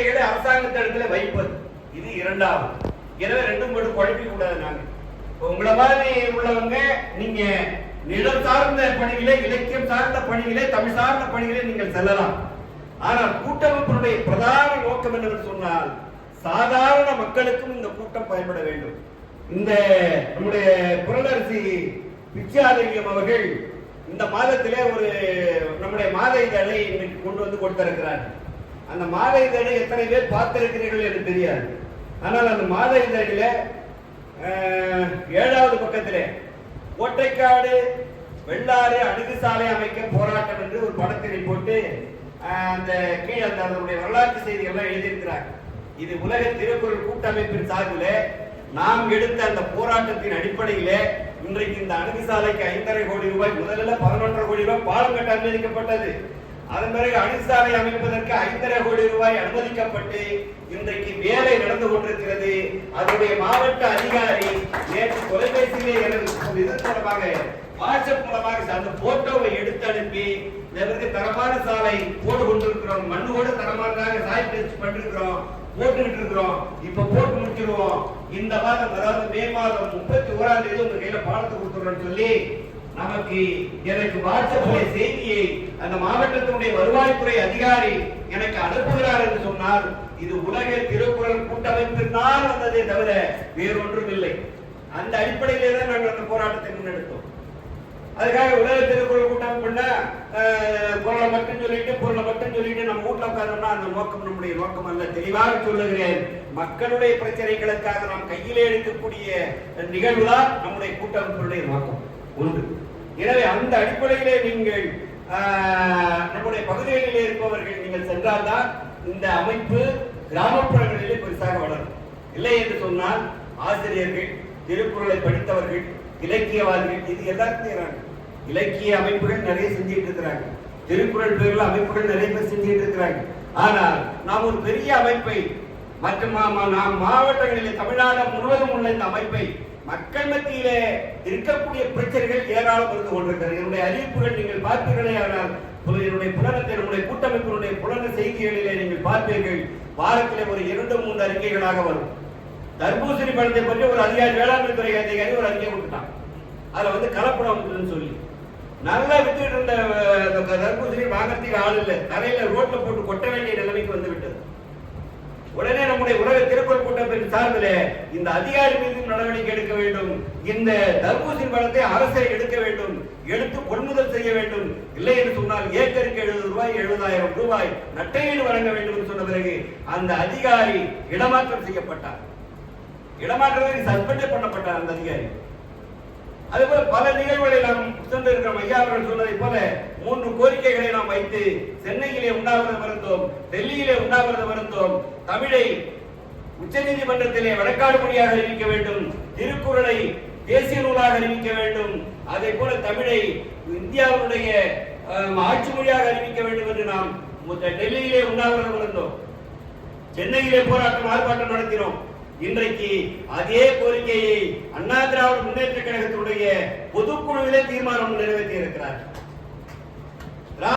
கோரிக்கைகளை அரசாங்கத்திடத்துல வைப்பது. இது இரண்டாவது. எனவே ரெண்டும் போட்டு குழப்பி கூடாது நாங்க உங்களை மாதிரி உள்ளவங்க நீங்க நிலம் சார்ந்த பணிகளே இலக்கியம் சார்ந்த பணிகளே தமிழ் சார்ந்த பணிகளே நீங்கள் செல்லலாம். ஆனால் கூட்டமைப்பினுடைய பிரதான நோக்கம் என்னவென்று சொன்னால் சாதாரண மக்களுக்கும் இந்த கூட்டம் பயன்பட வேண்டும். இந்த நம்முடைய புரளரசி பிச்சாதரியம் அவர்கள் இந்த மாதத்திலே ஒரு நம்முடைய மாத இதழை இன்னைக்கு கொண்டு வந்து கொடுத்திருக்கிறார்கள். அந்த மாத இதழை எத்தனை பேர் பார்த்திருக்கிறீர்கள் என்று தெரியாது. ஆனால் அந்த மாத இதழில ஏழாவது பக்கத்திலே ஒற்றைக்காடு வெள்ளாறு அணுகு சாலை அமைக்க போராட்டம் என்று ஒரு படத்தினை போட்டு அந்த கீழே அந்த அதனுடைய வரலாற்று செய்திகள்லாம் எழுதியிருக்கிறார். இது உலக திருக்குறள் கூட்டமைப்பின் சார்பில் நாம் எடுத்த அந்த போராட்டத்தின் அடிப்படையிலே இன்றைக்கு இந்த அணுகு சாலைக்கு ஐந்தரை கோடி ரூபாய் முதல்ல பதினொன்றரை கோடி ரூபாய் பாலம் கட்ட அனுமதிக்கப்பட்டது. அதன் பிறகு அணுசாலை சாலை அமைப்பதற்கு ஐந்தரை கோடி ரூபாய் அனுமதிக்கப்பட்டு இன்றைக்கு வேலை நடந்து கொண்டிருக்கிறது. அதனுடைய மாவட்ட அதிகாரி நேற்று தொலைபேசியிலே எனது இது மூலமாக வாட்ஸ்அப் மூலமாக அந்த போட்டோவை எடுத்து அனுப்பி இதற்கு தரமான சாலை போட்டு கொண்டிருக்கிறோம். மண்ணு கூட தரமானதாக சாய் டெஸ்ட் பண்ணிருக்கிறோம். போட்டுக்கிட்டு இருக்கிறோம். இப்ப போட்டு முடிச்சிருவோம். இந்த மாதம் அதாவது மே மாதம் முப்பத்தி ஓராம் தேதி உங்க கையில பாடத்தை கொடுத்துறோம்னு சொல்லி நமக்கு எனக்கு வாட்ஸ்அப்பிலே செய்தியை அந்த மாவட்டத்தினுடைய வருவாய்த்துறை அதிகாரி எனக்கு அனுப்புகிறார் என்று சொன்னால் இது உலக திருக்குறள் கூட்டமைப்பினால் வந்ததே தவிர வேறொன்றும் இல்லை அந்த அடிப்படையிலே தான் நாங்கள் அந்த போராட்டத்தை முன்னெடுத்தோம். அதுக்காக உலக திருக்குறள் கூட்டம் பண்ண குரலை மட்டும் சொல்லிட்டு பொருளை மட்டும் சொல்லிட்டு நம்ம வீட்டில் உட்காந்தோம்னா அந்த நோக்கம் நம்முடைய நோக்கம் அல்ல. தெளிவாக சொல்லுகிறேன் மக்களுடைய பிரச்சனைகளுக்காக நாம் கையிலே எடுக்கக்கூடிய நிகழ்வு தான் நம்முடைய கூட்டமைப்பினுடைய நோக்கம். ஒன்று. எனவே அந்த அடிப்படையிலே நீங்கள் நம்முடைய பகுதிகளிலே இருப்பவர்கள் நீங்கள் சென்றால்தான் இந்த அமைப்பு கிராமப்புறங்களிலே பெருசாக வளரும். இல்லை என்று சொன்னால் ஆசிரியர்கள் திருக்குறளை படித்தவர்கள் இலக்கியவாதிகள் இது எல்லாரும் செய்யறாங்க இலக்கிய அமைப்புகள் நிறைய செஞ்சுட்டு இருக்கிறாங்க. திருக்குறள் பேர்ல அமைப்புகள் நிறைய பேர் செஞ்சுட்டு இருக்கிறாங்க. ஆனால் நாம் ஒரு பெரிய அமைப்பை மற்ற நாம் மாவட்டங்களிலே தமிழ்நாடு முழுவதும் உள்ள இந்த அமைப்பை மக்கள் மத்தியிலே இருக்கக்கூடிய பிரச்சனைகள் ஏராளம் இருந்து கொண்டிருக்கிறது. என்னுடைய அறிவிப்புகள் நீங்கள் பார்ப்பீர்களே ஆனால் என்னுடைய புலனத்தை என்னுடைய கூட்டமைப்பினுடைய புலன செய்திகளிலே நீங்கள் பார்ப்பீர்கள். வாரத்திலே ஒரு இரண்டு மூன்று அறிக்கைகளாக வரும். தர்பூசணி படத்தை பற்றி ஒரு அதிகாரி வேளாண்மை துறை அதிகாரி ஒரு அறிக்கை கொடுத்துட்டான். அதுல வந்து கலப்படம் சொல்லி. நல்லா வித்துட்டு இருந்த அந்த தர்பூசணி வாங்கறதுக்கு ஆள் இல்லை. தரையில ரோட்ல போட்டு கொட்ட வேண்டிய நிலைமைக்கு வந்து விட்டது. உலக திருக்குறள் கூட்டத்தின் சார்பில் இந்த அதிகாரி மீது நடவடிக்கை எடுக்க வேண்டும். இந்த தர்பூசின் பழத்தை அரசை எடுக்க வேண்டும். எடுத்து கொள்முதல் செய்ய வேண்டும். இல்லை என்று சொன்னால் ஏக்கருக்கு எழுபது ரூபாய் எழுபதாயிரம் ரூபாய் நட்டையீடு வழங்க வேண்டும் என்று சொன்ன பிறகு அந்த அதிகாரி இடமாற்றம் செய்யப்பட்டார். இடமாற்றத்தை சஸ்பெண்டே பண்ணப்பட்டார் அந்த அதிகாரி. அதுபோல பல நிகழ்வுகளை நாம் சென்றிருக்கிறோம். ஐயா அவர்கள் சொன்னதை போல மூன்று கோரிக்கைகளை நாம் வைத்து சென்னையிலே உண்டாகிறது இருந்தோம் டெல்லியிலே உண்டாகிறது இருந்தோம் தமிழை உச்சநீதிமன்றத்திலே வழக்காடு மொழியாக அறிவிக்க வேண்டும் திருக்குறளை தேசிய நூலாக அறிவிக்க வேண்டும் அதே போல தமிழை இந்தியாவுடைய ஆட்சி மொழியாக அறிவிக்க வேண்டும் என்று நாம் டெல்லியிலே உண்ணாவிரதம் இருந்தோம். சென்னையிலே போராட்டம் ஆர்ப்பாட்டம் நடத்தினோம். இன்றைக்கு அதே கோரிக்கையை அண்ணா திராவிட முன்னேற்ற கழகத்தினுடைய பொதுக்குழுவிலே தீர்மானம் நிறைவேற்றி இருக்கிறார்